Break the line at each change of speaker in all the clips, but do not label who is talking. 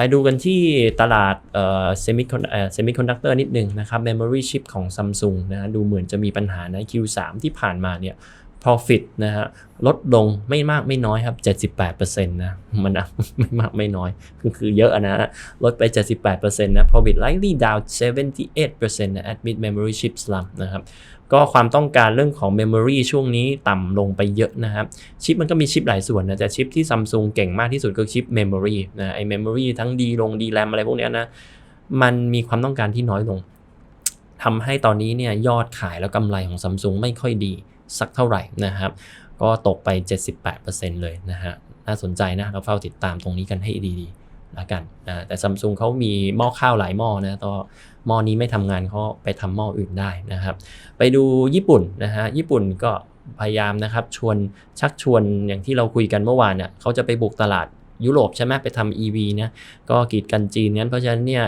ไปดูกันที่ตลาดเอ่อเซมิคอนเซมิคอนดักเตอร์นิดนึงนะครับ Memory Chip ของ Samsung นะฮะดูเหมือนจะมีปัญหาใน Q3 ที่ผ่านมาเนี่ย profit นะฮะลดลงไม่มากไม่น้อยครับ 78%นะมันนะไม่มากไม่น้อยคือคือเยอะนะฮะลดไป 78%นะ profit likely down 78%นะ amid memory chip slump นะครับก็ความต้องการเรื่องของ Memory ช่วงนี้ต่ำลงไปเยอะนะครับ ชิปมันก็มีชิปหลายส่วนนะแต่ชิปที่ซัมซุงเก่งมากที่สุดก็ชิป Memory นะไอ้ Memory ทั้งดีลงดีแรมอะไรพวกเนี้ยนะ มันมีความต้องการที่น้อยลงทำให้ตอนนี้เนี่ยยอดขายแล้วกำไรของซัมซุงไม่ค่อยดี สักเท่าไหร่นะครับ ก็ตกไป 78%เลยนะฮะ น่าสนใจนะ เราเฝ้าติดตามตรงนี้กันให้ดีๆแล้วกันนะแต่ซัมซุงเขามีหม้อข้าวหลายหม้อนะต่อหม้อนี้ไม่ทำงานเขาไปทำหม้ออื่นได้นะครับ ไปดูญี่ปุ่นนะฮะ ญี่ปุ่นก็พยายามนะครับชวนชักชวนอย่างที่เราคุยกันเมื่อวานเนี่ยเขาจะไปบุกตลาดยุโรปใช่ไหมไปทำ EV นะก็กีดกันจีนงั้นเพราะฉะนั้นเนี่ย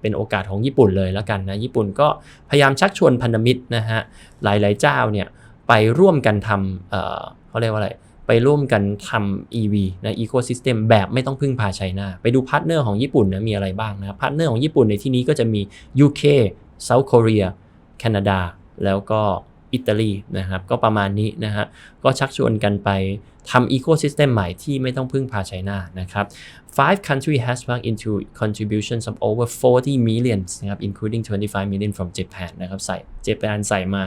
เป็นโอกาสของญี่ปุ่นเลยแล้วกันนะญี่ปุ่นก็พยายามชักชวนพันธมิตรนะฮะหลายๆเจ้าเนี่ย ไปร่วมกันทำเอ่อเขาเรียกว่าอะไร ไปร่วมกันทำ EV นะ Ecosystem แบบไม่ต้องพึ่งพาไชน่าไปดูพาร์ทเนอร์ของญี่ปุ่นนะมีอะไรบ้างนะพาร์ทเนอร์ของญี่ปุ่นในที่นี้ก็จะมี UK South Korea แคนาดา แล้วก็อิตาลีนะครับก็ประมาณนี้นะฮะก็ชักชวนกันไปทำ ecosystem ใหม่ที่ไม่ต้องพึ่งพาไชน่านะครับ five country has plugged into contributions of over 40 million นะครับ including 25 million from Japan นะครับใส่เจแปนใส่มา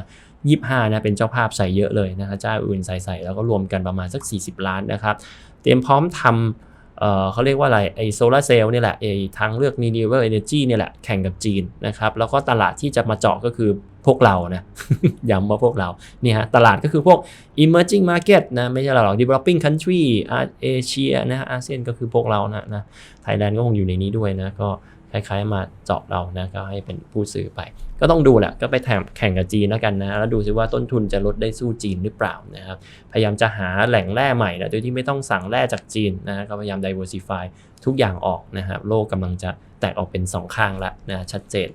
25นะเป็นเจ้าภาพใส่เยอะเลยนะฮะเจ้าอื่นใส่ใส่แล้วก็รวมกันประมาณสัก 40 ล้านนะครับเตรียมพร้อมทำเอ่อเขาเรียกว่าอะไรไอโซลาเซลล์นี่แหละไอทางเลือก renewable energy เนี่ยแหละแข่งกับจีนนะครับแล้วก็ตลาดที่จะมาเจาะก็คือพวกเรานะย้ำว่าพวกเราเนี่ยฮะตลาดก็คือพวก emerging market นะไม่ใช่เราหรอก developing country เอเชียนะอาเซียนก็คือพวกเรานะนะไทยแลนด์ก็คงอยู่ในนี้ด้วยนะก็ คล้ายๆมาเจาะเรานะก็ให้เป็นผู้ซื้อไป ก็ต้องดูแหละก็ไปแข่งแข่งกับจีนแล้วกันนะแล้วดูซิว่าต้นทุนจะลดได้สู้จีนหรือเปล่านะครับพยายามจะหาแหล่งแร่ใหม่นะโดยที่ไม่ต้องสั่งแร่จากจีนนะก็พยายาม diversify ทุกอย่างออกนะครับโลกกำลังจะแตกออกเป็นสองข้างล้วนะชัดเจน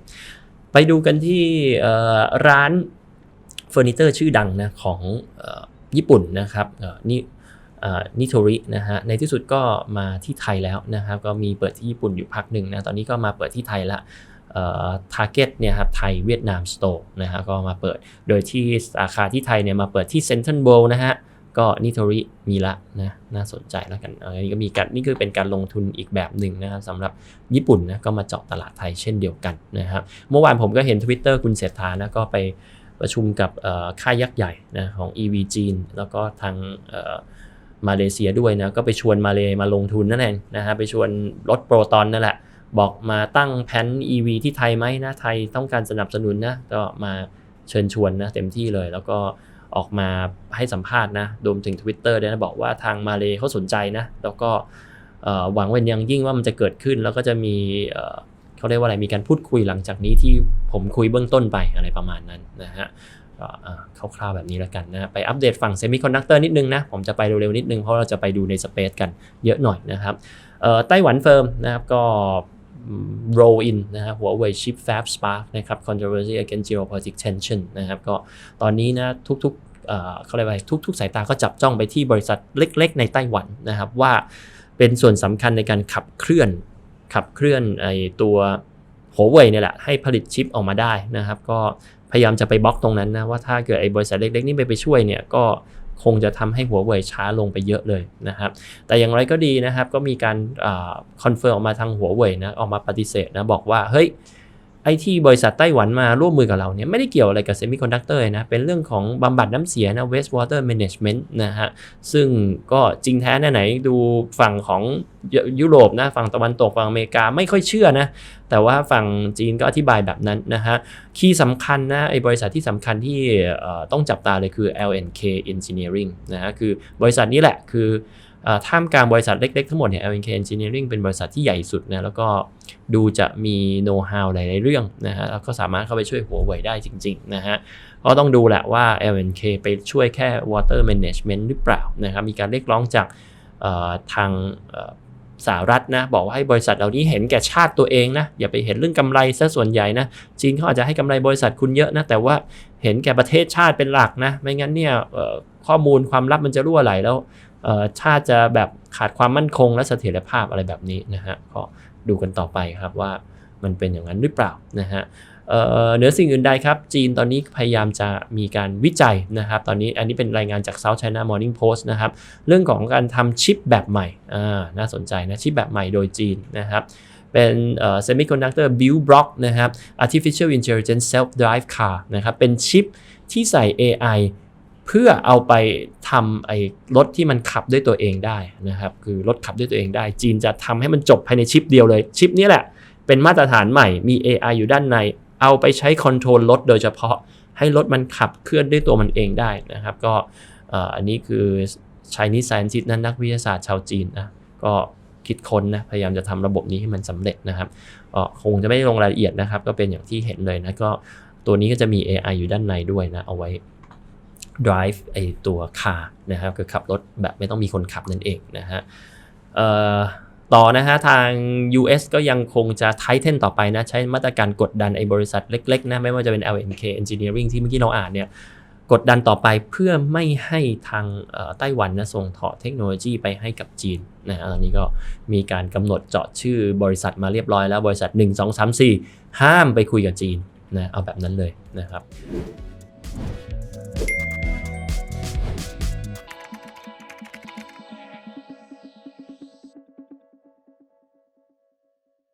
ไปดูกันที่ร้านเฟอร์นิเจอร์ชื่อดังนะของออญี่ปุ่นนะครับนี่ นิโทรินะฮะในที่สุดก็มาที่ไทยแล้วนะครับก็มีเปิดที่ญี่ปุ่นอยู่พักหนึ่งนะตอนนี้ก็มาเปิดที่ไทยละทาร์เก็ตเนี่ยครับไทยเวียดนามสโตร์นะฮะก็มาเปิดโดยที่สาขาที่ไทยเนี่ยมาเปิดที่เซ็นทรัลเวิลด์นะฮะก็นิโทริมีละนะน่าสนใจแล้วกันอันนี้ก็มีการนี่คือเป็นการลงทุนอีกแบบหนึ่งนะครับสำหรับญี่ปุ่นนะก็มาเจาะตลาดไทยเช่นเดียวกันนะครับเมื่อวานผมก็เห็น Twitter คุณเศรษฐานะก็ไปประชุมกับค่ายยักษ์ใหญ่นะของ EV จีน แล้วก็ทางอ มาเลเซียด้วยนะก็ไปชวนมาเลมาลงทุนนั่นเองนะฮะไปชวนรถโปรตอนนั่นแหละ บอกมาตั้งแผน EV ที่ไทยไหมนะไทยต้องการสนับสนุนนะก็มาเชิญชวนนะเต็มที่เลย แล้วก็ออกมาให้สัมภาษณ์นะรวมถึง Twitter ด้วยนะบอกว่าทางมาเลเขาสนใจนะแล้วก็หวังเป็นอย่างยิ่งว่ามันจะเกิดขึ้นแล้วก็จะมีเเขาเรียกว่าอะไรมีการพูดคุยหลังจากนี้ที่ผมคุยเบื้องต้นไปอะไรประมาณนั้นนะฮะ ก็คร่าวๆแบบนี้แล้วกันนะไปอัปเดตฝั่งเซมิคอนดักเตอร์นิดนึงนะผมจะไปเร็วๆนิดนึงเพราะเราจะไปดูในสเปซกันเยอะหน่อยนะครับไต้หวันเฟิร์มนะครับก็ roll in นะครับ Huawei Chip Fab Spark นะครับ controversy against geopolitical tension นะครับก็ตอนนี้นะทุกๆเอ่อเขาเรียกว่าทุกๆ สายตาก็จับจ้องไปที่บริษัทเล็กๆ ในไต้หวันนะครับว่าเป็นส่วนสำคัญในการขับเคลื่อนขับเคลื่อนไอตัวหัวเว่ยเนี่ยแหละให้ผลิตชิปออกมาได้นะครับ ก็ พยายามจะไปบล็อกตรงนั้นนะว่าถ้าเกิดไอ้บริษัทเล็กๆนี่ไปไปช่วยเนี่ยก็คงจะทำให้หัวเว่ยช้าลงไปเยอะเลยนะครับ แต่อย่างไรก็ดีนะครับก็มีการคอนเฟิร์มออกมาทางหัวเว่ยนะออกมาปฏิเสธนะบอกว่าเฮ้ย ไอที่บริษัทไต้หวันมาร่วมมือกับเราเนี่ยไม่ได้เกี่ยวอะไรกับเซมิคอนดักเตอร์นะ เป็นเรื่องของบำบัดน้ำเสียนะ waste water management นะฮะ ซึ่งก็จริงแท้แน่ไหนดูฝั่งของยุโรปนะ ฝั่งตะวันตกฝั่งอเมริกาไม่ค่อยเชื่อนะ แต่ว่าฝั่งจีนก็อธิบายแบบนั้นนะฮะ คีย์สำคัญนะไอบริษัทที่สำคัญที่ต้องจับตาเลยคือ LNK Engineering นะฮะคือบริษัทนี้แหละคือ ท่ามกลางบริษัทเล็ก ๆ ทั้งหมดเนี่ย LNK Engineering เป็นบริษัทที่ใหญ่สุดนะแล้วก็ดูจะมีโน้ตฮาวหลายๆเรื่องนะฮะแล้วก็สามารถเข้าไปช่วยหัวเว่ยได้จริง ๆ นะฮะก็ต้องดูแหละว่า LNK ไปช่วยแค่ water management หรือเปล่านะครับมีการเรียกร้องจากทาง สหรัฐนะบอกว่าให้บริษัทเหล่านี้เห็นแก่ชาติตัวเองนะอย่าไปเห็นเรื่องกำไรซะส่วนใหญ่นะจีนเขาอาจจะให้กำไรบริษัทคุณเยอะนะแต่ว่าเห็นแก่ประเทศชาติเป็นหลักนะไม่งั้นเนี่ยข้อมูลความลับมันจะรั่วไหลแล้วเอ่อถ้าจะแบบขาดความมั่นคงและเสถียรภาพอะไรแบบนี้นะฮะก็ดูกันต่อไปครับว่ามันเป็นอย่างนั้นหรือเปล่านะฮะ เหนือสิ่งอื่นใดครับ จีนตอนนี้พยายามจะมีการวิจัยนะครับ ตอนนี้อันนี้เป็นรายงานจาก South China Morning Post นะครับ เรื่องของการทำชิปแบบใหม่น่าสนใจนะ ชิปแบบใหม่โดยจีนนะครับ เป็นเอ่อ semiconductor build block นะครับ artificial intelligence self drive car นะครับ เป็นชิปที่ใส่ AI เพื่อเอาไปทำไอ้รถที่มันขับด้วยตัวเองได้นะครับ คือรถขับด้วยตัวเองได้ จีนจะทำให้มันจบภายในชิปเดียวเลย ชิปนี้แหละ เป็นมาตรฐานใหม่มี AI อยู่ด้านใน เอาไปใช้คอนโทรลรถโดยเฉพาะให้รถมันขับเคลื่อนด้วยตัวมันเองได้นะครับ ก็อันนี้คือ Chinese scientist นั้นนักวิทยาศาสตร์ชาวจีนนะก็คิดค้นนะพยายามจะทำระบบนี้ให้มันสำเร็จนะครับคงจะไม่ลงรายละเอียดนะครับ ก็เป็นอย่างที่เห็นเลยนะก็ตัวนี้ก็จะมี AI อยู่ด้านในด้วยนะ เอาไว้ drive ไอตัว car นะครับคือขับรถแบบไม่ต้องมีคนขับนั่นเองนะฮะ ต่อนะฮะทาง US ก็ยังคงจะ tighten ต่อไปนะใช้มาตรการกดดันไอ้บริษัทเล็กๆนะไม่ว่าจะเป็น LNK Engineering ที่เมื่อกี้เราอ่านเนี่ยกดดันต่อไปเพื่อไม่ให้ทางไต้หวันนะส่งต่อเทคโนโลยีไปให้กับจีนนะฮะตอนนี้ก็มีการกำหนดเจาะชื่อบริษัทมาเรียบร้อยแล้วบริษัท 1 2 3 4 ห้ามไปคุยกับจีนนะเอาแบบนั้นเลยนะครับ